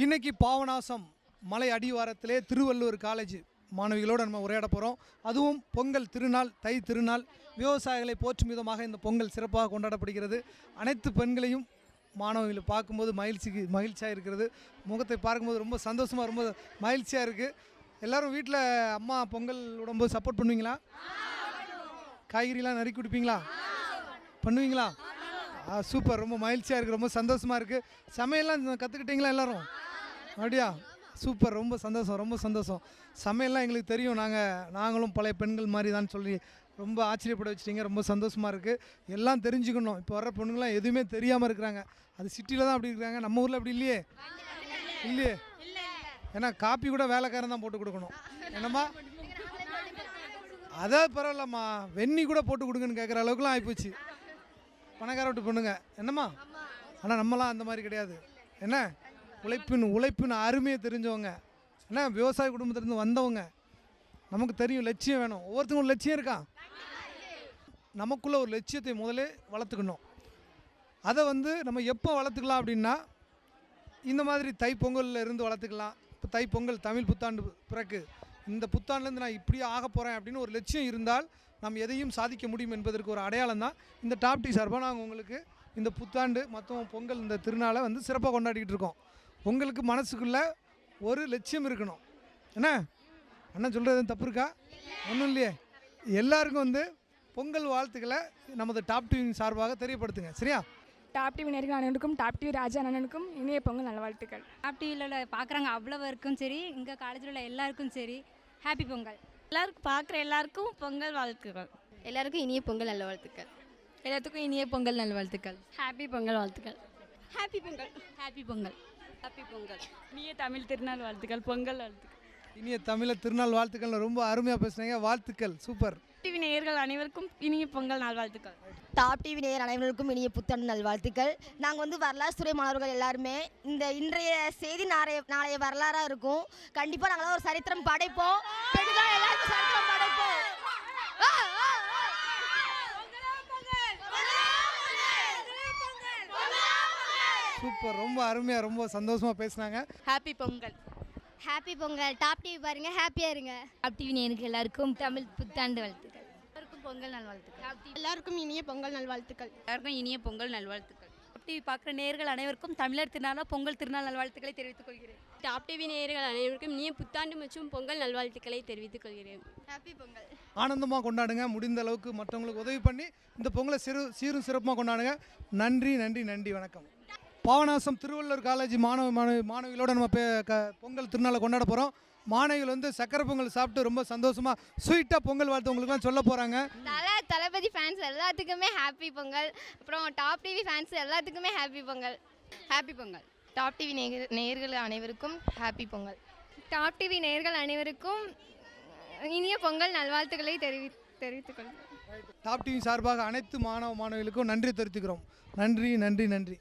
இன்னைக்கு பாவநாசம் மலை அடிவாரத்திலே திருவள்ளூர் காலேஜ் மாணவிகளோடு நம்ம உரையாட போகிறோம் அதுவும் பொங்கல் திருநாள் தை திருநாள் விவசாயிகளை போற்றும் விதமாக இந்த பொங்கல் சிறப்பாக கொண்டாடப்படுகிறது. அனைத்து பெண்களையும் மாணவிகளை பார்க்கும்போது மகிழ்ச்சிக்கு மகிழ்ச்சியாக இருக்கிறது. முகத்தை பார்க்கும்போது ரொம்ப சந்தோஷமாக ரொம்ப மகிழ்ச்சியாக இருக்குது எல்லோரும் வீட்டில் அம்மா பொங்கல் விடும்போது சப்போர்ட் பண்ணுவீங்களா? காய்கறிலாம் நறுக்கி கொடுப்பீங்களா? பண்ணுவீங்களா? சூப்பர் ரொம்ப மகிழ்ச்சியாக இருக்குது ரொம்ப சந்தோஷமாக இருக்குது சமையல்லாம் கற்றுக்கிட்டீங்களா எல்லோரும்? அப்படியா? சூப்பர். ரொம்ப சந்தோஷம் ரொம்ப சந்தோஷம். சமையல்லாம் எங்களுக்கு தெரியும். நாங்கள் நாங்களும் பழைய பெண்கள் மாதிரி தான் சொல்லி ரொம்ப ஆச்சரியப்பட வச்சிட்டீங்க. ரொம்ப சந்தோஷமாக இருக்குது எல்லாம் தெரிஞ்சுக்கணும். இப்போ வர்ற பொண்ணுங்களாம் எதுவுமே தெரியாமல் இருக்கிறாங்க. அது சிட்டியில் தான் அப்படி இருக்கிறாங்க. நம்ம ஊரில் அப்படி இல்லையே? இல்லையே? ஏன்னா காப்பி கூட வேலைக்காரன் தான் போட்டு கொடுக்கணும். என்னம்மா? அதான் பரவாயில்லம்மா. வெந்நி கூட போட்டு கொடுங்கன்னு கேட்குற அளவுக்குலாம் ஆகிப்போச்சு பணக்கார விட்டு பொண்ணுங்க. என்னம்மா? ஆனால் நம்மலாம் அந்த மாதிரி கிடையாது. என்ன? உழைப்பின் உழைப்பின் அருமையை தெரிஞ்சவங்க. என்ன விவசாய குடும்பத்திலேருந்து வந்தவங்க. நமக்கு தெரியும் லட்சியம் வேணும். ஒவ்வொருத்தங்க ஒரு லட்சியம் இருக்கான் நமக்குள்ளே ஒரு லட்சியத்தை முதலே வளர்த்துக்கணும். அதை வந்து நம்ம எப்போ வளர்த்துக்கலாம் அப்படின்னா இந்த மாதிரி தைப்பொங்கலில் இருந்து வளர்த்துக்கலாம். இப்போ தைப்பொங்கல் தமிழ் புத்தாண்டு பிறகு. இந்த புத்தாண்டுலேருந்து நான் இப்படியே ஆக போகிறேன் அப்படின்னு ஒரு லட்சியம் இருந்தால் நாம் எதையும் சாதிக்க முடியும் என்பதற்கு ஒரு அடையாளம் தான். இந்த டாப் டி சார்பாக நாங்கள் உங்களுக்கு இந்த புத்தாண்டு மற்றும் பொங்கல் இந்த திருநாளை வந்து சிறப்பாக கொண்டாடிக்கிட்டு இருக்கோம். உங்களுக்கு மனசுக்குள்ளே ஒரு லட்சியம் இருக்கணும். என்ன? அண்ணன் சொல்கிறது தப்பு இருக்கா? ஒன்றும் இல்லையே. எல்லாருக்கும் வந்து பொங்கல் வாழ்த்துக்களை நமது டாப் டிவியின் சார்பாக தெரியப்படுத்துங்க. சரியா? டாப் டிவி நேர்கள் அண்ணனுக்கும் டாப் டிவி ராஜா அண்ணனுக்கும் இனிய பொங்கல் நல்வாழ்த்துக்கள். டாப் டிவியில் பார்க்குறாங்க அவ்வளோவருக்கும் சரி இங்கே காலேஜில் உள்ள எல்லாருக்கும் சரி ஹாப்பி பொங்கல். எல்லாருக்கும் பார்க்குற எல்லாருக்கும் பொங்கல் வாழ்த்துக்கள். எல்லாருக்கும் இனிய பொங்கல் நல்ல வாழ்த்துக்கள் எல்லாத்துக்கும் இனிய பொங்கல் நல்வாழ்த்துக்கள். ஹாப்பி பொங்கல் வாழ்த்துக்கள். Happy Pongal. Happy Pongal. Happy Pongal இனிய தமிழ் திருநாள் வாழ்த்துக்கள் பொங்கல் வாழ்த்துக்கள். இனிய தமிழர் திருநாள் வாழ்த்துக்கள் ரொம்ப அருமையாக பேசுனீங்க. வாழ்த்துக்கள் சூப்பர். டிவி நேயர்கள் அனைவருக்கும் இனிய பொங்கல் நல்வாழ்த்துக்கள். டாப் டிவி நேயர் அனைவருக்கும் இனிய புத்தாண்டு நல்வாழ்த்துக்கள். நாங்கள் வந்து வரலாறு துறை மாணவர்கள் எல்லாருமே இந்த இன்றைய செய்தி நாளைய நாளைய வரலாறாக இருக்கும். கண்டிப்பாக நாங்களாம் ஒரு சரித்திரம் படைப்போம் பெண்கள் எல்லாருக்கும் சரித்திரம் படைப்போம் ஆ, ஆ, ஆ. சூப்பர். ரொம்ப அருமையாக ரொம்ப சந்தோஷமாக பேசுனாங்க. Happy Pongal. Happy Pongal. Top TV பாருங்க ஹாப்பியா இருங்க. டாப் டிவி நேருக்கு எல்லாருக்கும் தமிழ் புத்தாண்டு வாழ்த்துக்கள். எல்லாருக்கும் பொங்கல் நல்வாழ்த்துக்கள் எல்லாருக்கும் இனிய பொங்கல் நல்வாழ்த்துக்கள் எல்லாருக்கும் இனிய பொங்கல் நல்வாழ்த்துக்கள் டாப் டிவி பார்க்குற நேர்கள் அனைவருக்கும் தமிழர் திருநாளாக பொங்கல் திருநாள் நல்வாழ்த்துக்களை தெரிவித்துக் கொள்கிறேன். டாப் டிவி நேயர்கள் அனைவருக்கும் இனிய புத்தாண்டு மற்றும் பொங்கல் நல்வாழ்த்துக்களை தெரிவித்துக் கொள்கிறேன். ஹாப்பி பொங்கல். ஆனந்தமாக கொண்டாடுங்க. முடிந்த அளவுக்கு மற்றவங்களுக்கு உதவி பண்ணி இந்த பொங்கலை சிறு சீரும் சிறப்புமாக கொண்டாடுங்க. நன்றி நன்றி நன்றி. வணக்கம். பாவநாசம் திருவள்ளூர் காலேஜ் மாணவ மாணவி மாணவிகளோட நம்ம பொங்கல் திருநாளை கொண்டாட போகிறோம் மாணவிகள் வந்து சக்கரை பொங்கல் சாப்பிட்டு ரொம்ப சந்தோஷமாக ஸ்வீட்டாக பொங்கல் வாழ்த்து உங்களுக்குலாம் சொல்ல போகிறாங்க தல தளபதி ஃபேன்ஸ் எல்லாத்துக்குமே ஹாப்பி பொங்கல். அப்புறம் டாப் டிவி ஃபேன்ஸ் எல்லாத்துக்குமே happy Pongal. Happy Pongal. Top TV நேயர்கள் அனைவருக்கும் ஹாப்பி பொங்கல். டாப் டிவி நேயர்கள் அனைவருக்கும் இனிய பொங்கல் நல்வாழ்த்துக்களை தெரிவி தெரிவித்துக் கொள்கிறேன். டாப் டிவி சார்பாக அனைத்து மாணவ மாணவிகளுக்கும் நன்றி தெரிவித்துக்கிறோம். நன்றி நன்றி நன்றி.